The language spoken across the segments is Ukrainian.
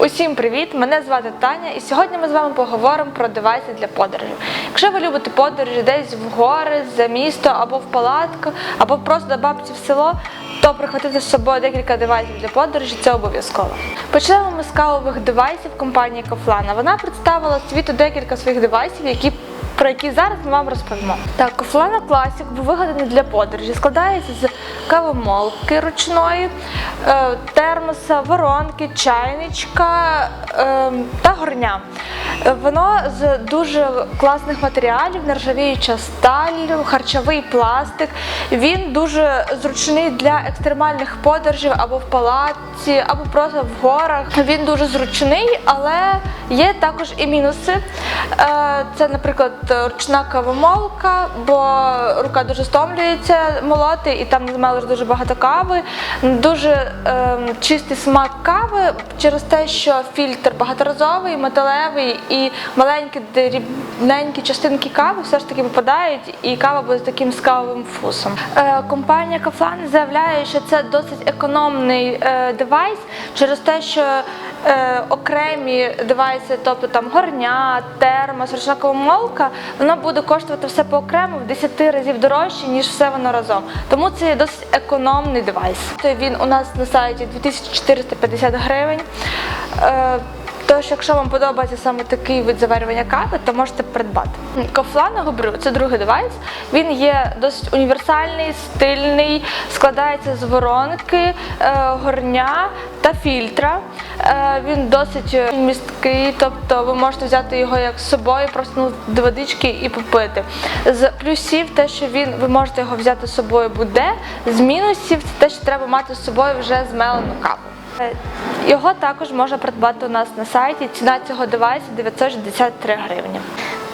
Усім привіт! Мене звати Таня, і сьогодні ми з вами поговоримо про девайси для подорожів. Якщо ви любите подорожі десь в гори, за місто або в палатку, або просто до бабці в село, то прихватити з собою декілька девайсів для подорожі це обов'язково. Почнемо ми з кавових девайсів компанії Кофлана. Вона представила світу декілька своїх девайсів, які про які зараз ми вам розповімо. Так, Кофлана Класік був вигаданий для подорожі. Складається з кавомолки ручної, е, термоса, воронки, чайничка е, та горня. Воно з дуже класних матеріалів, нержавіюча сталь, харчовий пластик. Він дуже зручний для екстремальних подорожів або в палаці, або просто в горах. Він дуже зручний, але є також і мінуси. Е, Це, наприклад, ручна кавомолка, бо рука дуже стомлюється молоти, і там змелиш дуже багато кави. Дуже е, чистий смак кави через те, що фільтр багаторазовий, металевий і маленькі дрібненькі частинки кави все ж таки попадають, і кава буде таким скавовим фусом. Е, компанія Кафлан заявляє, що це досить економний е, девайс через те, що е, окремі девайси, тобто там горня, термос, ручна кавомолка, воно буде коштувати все по окремо в 10 разів дорожче, ніж все воно разом. Тому це є досить економний девайс. То Він у нас на сайті 2450 гривень. Тож, якщо вам подобається саме такий вид заварювання кави, то можете придбати. Кофлана Гобрю це другий девайс. Він є досить універсальний, стильний, складається з воронки, е, горня та фільтра. Е, Він досить е, місткий, тобто ви можете взяти його як з собою, просто ну, до водички і попити. З плюсів те, що він ви можете його взяти з собою буде. З мінусів це те, що треба мати з собою вже змелену каву. Е, Його також можна придбати у нас на сайті. Ціна цього девайсу 963 гривні.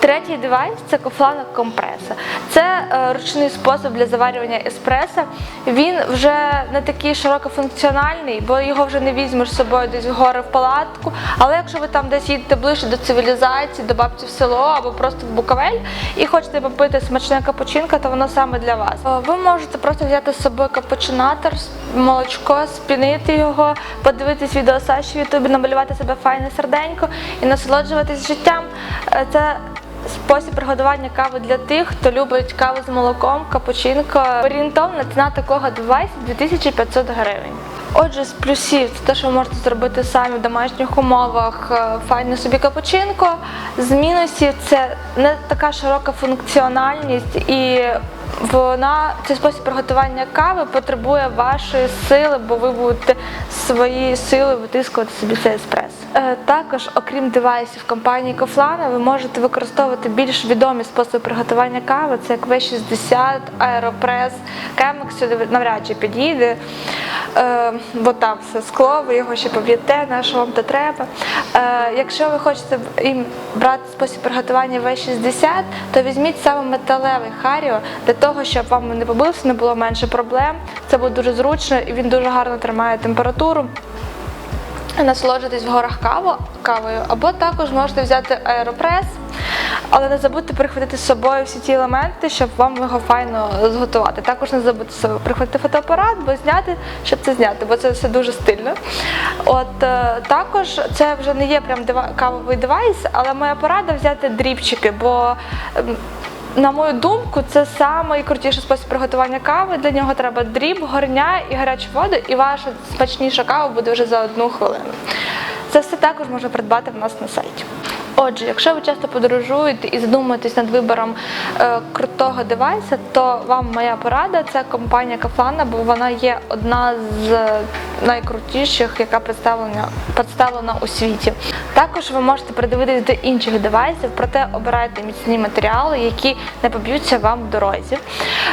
Третій девайс це кофлана компреса. Це е, ручний спосіб для заварювання еспресо. Він вже не такий широкофункціональний, бо його вже не візьмеш з собою десь в гори в палатку. Але якщо ви там десь їдете ближче до цивілізації, до бабці в село або просто в Буковель і хочете попити смачне капучинка, то воно саме для вас. Е, Ви можете просто взяти з собою капучинатор, молочко, спінити його, подивитись відео Саші в Ютубі, намалювати себе файне серденько і насолоджуватись життям. Е, Це Спосіб приготування кави для тих, хто любить каву з молоком, капучинко. Орієнтовна ціна такого девайсу 2500 гривень. Отже, з плюсів це те, що ви можете зробити самі в домашніх умовах е, файне собі капучинко. З мінусів це не така широка функціональність і вона цей спосіб приготування кави потребує вашої сили, бо ви будете свої сили витискувати собі цей еспрес. Е, Також, окрім девайсів компанії Кофлана, ви можете використовувати більш відомі способи приготування кави. Це як V60, Аеропрес, Кемекс сюди навряд чи підійде. Е, бо там все скло, ви його ще поб'єте, на що вам то треба. Е, якщо ви хочете їм брати спосіб приготування V60, то візьміть саме металевий Харіо для того, щоб вам не побився, не було менше проблем. Це буде дуже зручно і він дуже гарно тримає температуру. Насолоджуйтесь в горах каву, кавою, або також можете взяти аеропрес, але не забудьте прихватити з собою всі ті елементи, щоб вам його файно зготувати. Також не забудьте з прихватити фотоапарат, бо зняти, щоб це зняти, бо це все дуже стильно. От е, також це вже не є прям кавовий девайс, але моя порада взяти дрібчики, бо. ем, на мою думку, це найкрутіший спосіб приготування кави. Для нього треба дріб, горня і гарячу воду, і ваша смачніша кава буде вже за одну хвилину. Це все також можна придбати в нас на сайті. Отже, якщо ви часто подорожуєте і задумуєтесь над вибором е, крутого девайса, то вам моя порада це компанія Кафлана, бо вона є одна з найкрутіших, яка представлена, представлена у світі. Також ви можете придивитись до інших девайсів, проте обирайте міцні матеріали, які не поб'ються вам в дорозі.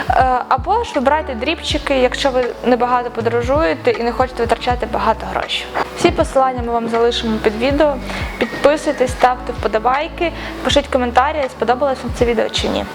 Е, або ж вибирайте дрібчики, якщо ви небагато подорожуєте і не хочете витрачати багато грошей. Всі посилання ми вам залишимо під відео. Підписуйтесь, ставте вподобайки, пишіть коментарі, сподобалось вам це відео чи ні.